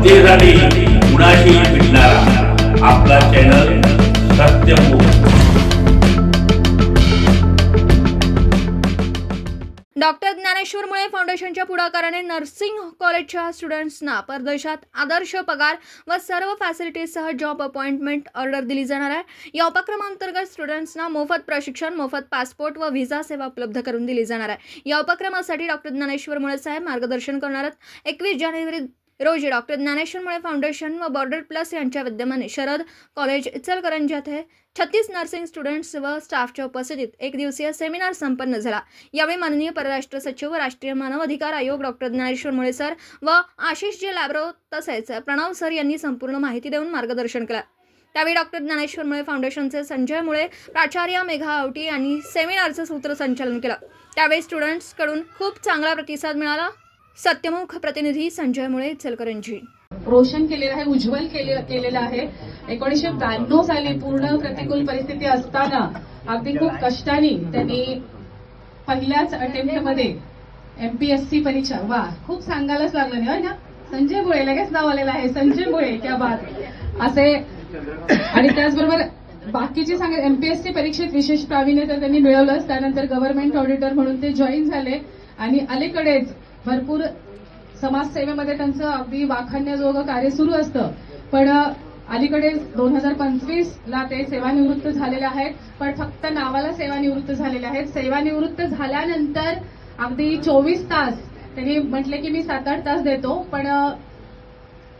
जनतेसाठी कुणाशी भेटणारा आपला चॅनल सत्यमुख डॉक्टर ज्ञानेश्वर मुळे फाउंडेशनच्या पुढाकाराने नर्सिंग कॉलेजच्या स्टुडंट्सना परदेशात आदर्श पगार व सर्व फॅसिलिटीजसह जॉब अपॉइंटमेंट ऑर्डर दिली जाणार आहे. या उपक्रमांतर्गत स्टुडंट्सना मोफत प्रशिक्षण मोफत पासपोर्ट व व्हिसा सेवा उपलब्ध करून दिली जाणार आहे. या उपक्रमासाठी डॉक्टर ज्ञानेश्वर मुळे साहेब मार्गदर्शन करणार आहेत. एकवीस जानेवारी रोजी डॉक्टर ज्ञानेश्वर मुळे फाउंडेशन व बॉर्डर प्लस यांच्या विद्यमाने शरद कॉलेज इचलकरंजी येथे छत्तीस नर्सिंग स्टुडंट्स व स्टाफच्या उपस्थितीत एक दिवसीय सेमिनार संपन्न झाला. यावेळी माननीय परराष्ट्र सचिव व राष्ट्रीय मानवाधिकार आयोग डॉक्टर ज्ञानेश्वर मुळे सर व आशिष जे लॅब्रो तसेच प्रणव सर यांनी संपूर्ण माहिती देऊन मार्गदर्शन केलं. त्यावेळी डॉक्टर ज्ञानेश्वर मुळे फाउंडेशनचे संजय मुळे प्राचार्य मेघा आवटी यांनी सेमिनारचं सूत्रसंचालन केलं. त्यावेळी स्टुडंट्सकडून खूप चांगला प्रतिसाद मिळाला. सत्यमुख प्रतिनिधी संजय मुळे इचलकरंजी. रोशन केलेलं आहे उज्ज्वल केलेलं आहे. एकोणीसशे ब्याण्णव साली पूर्ण प्रतिकूल परिस्थिती असताना अगदी खूप कष्टाने त्यांनी पहिल्याच अटेम्प्टमध्ये एमपीएससी परीक्षा वा खूप सांगायलाच लागलं नाही ना? संजय मुळे लगेच नाव आलेलं आहे. संजय मुळे क्या बात. असे आणि त्याचबरोबर बाकीचे सांगा एमपीएससी परीक्षेत विशेष प्रावीण्य तर त्यांनी मिळवलंच. त्यानंतर गव्हर्नमेंट ऑडिटर म्हणून ते जॉईन झाले. आणि अलीकडेच भरपूर समाजसेवेमध्ये त्यांचं अगदी वाखाणण्याजोगं कार्य सुरू असतं. पण अलीकडे दोन हजार पंचवीस ला ते सेवानिवृत्त झालेले आहेत. पण फक्त नावाला सेवानिवृत्त झालेले आहेत. सेवानिवृत्त झाल्यानंतर अगदी चोवीस तास त्यांनी म्हटले की मी सात आठ तास देतो. पण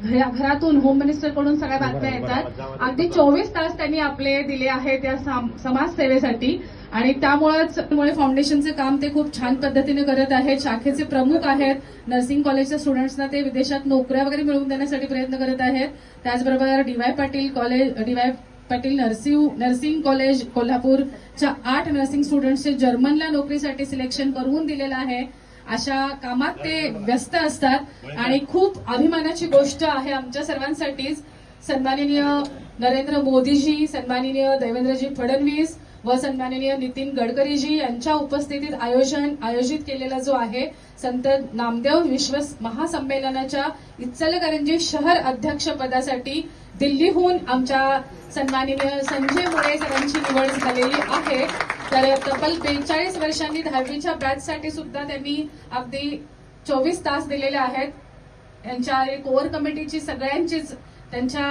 घरातून होम मिनिस्टरकडून सगळ्या बातम्या येतात. अगदी चोवीस तास त्यांनी आपले दिले आहेत या साम- समाजसेवेसाठी. आणि त्यामुळेच मुळे फाउंडेशनचं काम ते खूप छान पद्धतीने करत आहेत. शाखेचे प्रमुख आहेत. नर्सिंग कॉलेजच्या स्टुडंट्सना ते विदेशात नोकऱ्या वगैरे मिळवून देण्यासाठी प्रयत्न करत आहेत. त्याचबरोबर DY Patil college DY Patil nursing nursing college कोल्हापूरच्या आठ नर्सिंग स्टुडंट्सचे जर्मनला नोकरीसाठी सिलेक्शन करून दिलेलं आहे. अशा कामात ते व्यस्त असतात. आणि खूप अभिमानाची गोष्ट आहे आमच्या सर्वांसाठीच. सन्माननीय नरेंद्र मोदीजी सन्माननीय देवेंद्रजी फडणवीस व सन्माननीय नितीन गडकरीजी यांच्या उपस्थितीत आयोजन आयोजित केलेला जो आहे संत नामदेव विश्व महासंमेलनाच्या इचलकरंजी शहर अध्यक्षपदासाठी दिल्लीहून आमच्या सन्माननीय संजय मुळे सरांची निवड झालेली आहे. तर तब्बल बेचाळीस वर्षांनी दहावीच्या बॅचसाठी सुद्धा त्यांनी अगदी चोवीस तास दिलेले आहेत. यांच्या कोर कमिटीची सगळ्यांचीच त्यांच्या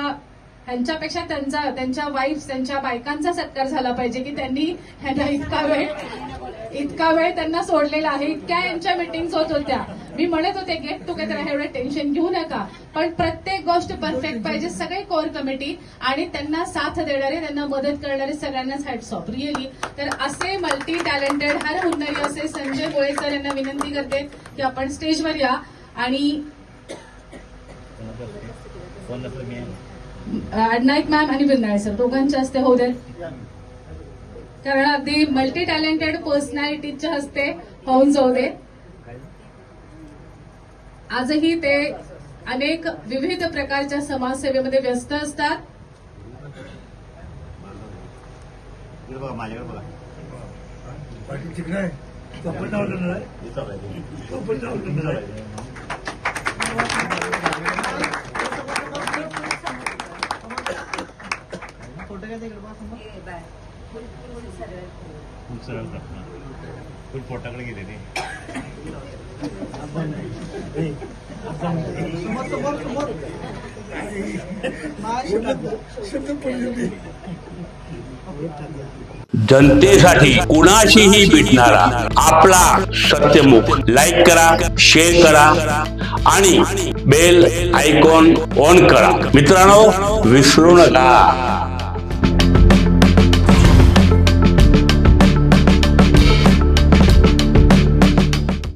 ह्यांच्यापेक्षा त्यांचा त्यांच्या वाईफ त्यांच्या बायकांचा सत्कार झाला पाहिजे की त्यांनी ह्यांना इतका वेळ इतका वेळ त्यांना सोडलेला आहे. इतक्या यांच्या मिटिंग्स होत होत्या. मी म्हणत होते गेट टुगेदर एवढं टेन्शन घेऊ नका. पण प्रत्येक गोष्ट परफेक्ट पाहिजे. सगळे कोर कमिटी आणि त्यांना साथ देणारे त्यांना मदत करणारे सगळ्यांनाच हॅट्स ऑफ रिअली तर असे मल्टी टॅलेंटेड हर हुन्नरी असे संजय गोळेकर यांना विनंती करते की आपण स्टेजवर या. आणि नाईक मॅम आणि बिरनाळे सर दोघांच्या हस्ते होऊ दे कारण अगदी मल्टी टॅलेंटेड पर्सनॅलिटीच्या हस्ते होऊन जाऊ दे. आजही ते अनेक विविध प्रकारच्या समाजसेवेमध्ये व्यस्त असतात. खूप सरळ प्रश्न फुल पोटाकडे गेले ते जनतेसाठी कुणाशीही भेटणारा आपला सत्यमुख. लाईक करा शेअर करा आणि बेल आयकॉन ऑन करा. मित्रांनो विसरू नका.